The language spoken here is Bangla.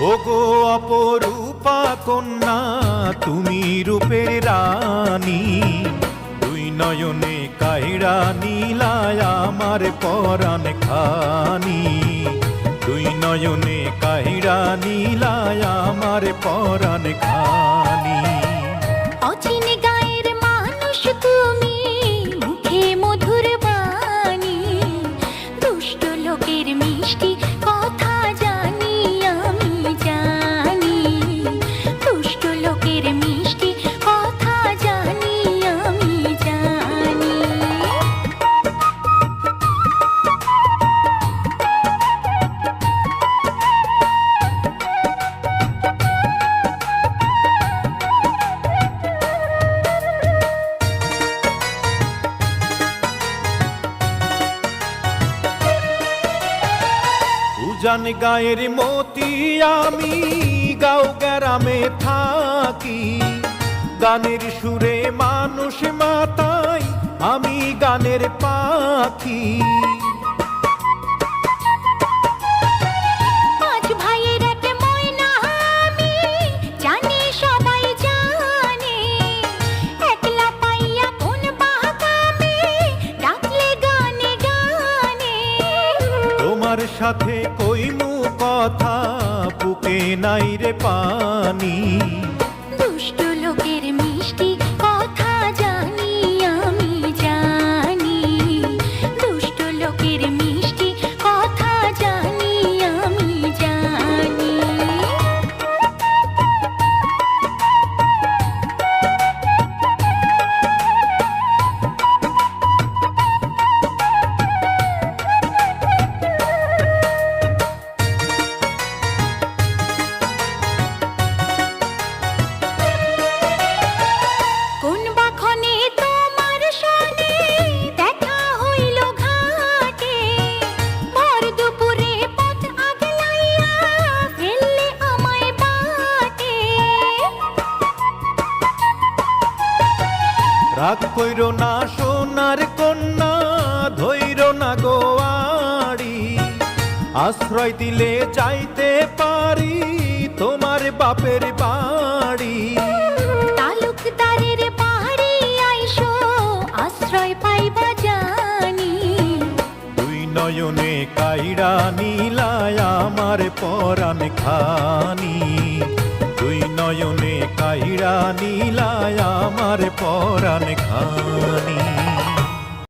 ওগো অপরূপা কন্যা, তুমি রূপের রানী। দুই নয়নে কাইরা নীলায় আমার পরাণ খানি। দুই নয়নে কাইরা নীলায় আমার পরাণ খানি। অচিন গায়ের মানুষ তুমি, মুখে মধুর বাণী। দুষ্ট লোকের মিষ্টি উজান গায়ের মতি আমি গাও গ্রামে থাকি। গানের সুরে মানুষ মাতাই আমি গানের পাখি। তোমার সাথে কইমু কথা বুকে নাই রে পানি। রাগ কইর না সোনার কন্যা ধৈর না গোয়াড়ি আশ্রয় দিলে যাইতে পারি তোমার বাপের বাড়ি। তালুকদারের বাড়ি আইসো আশ্রয় পাইবা জানি। দুই নয়নে কাইরা নীলায় আমার পরাণ খানি। নয়নে কাইরা নীলায় আমার পরাণ খানি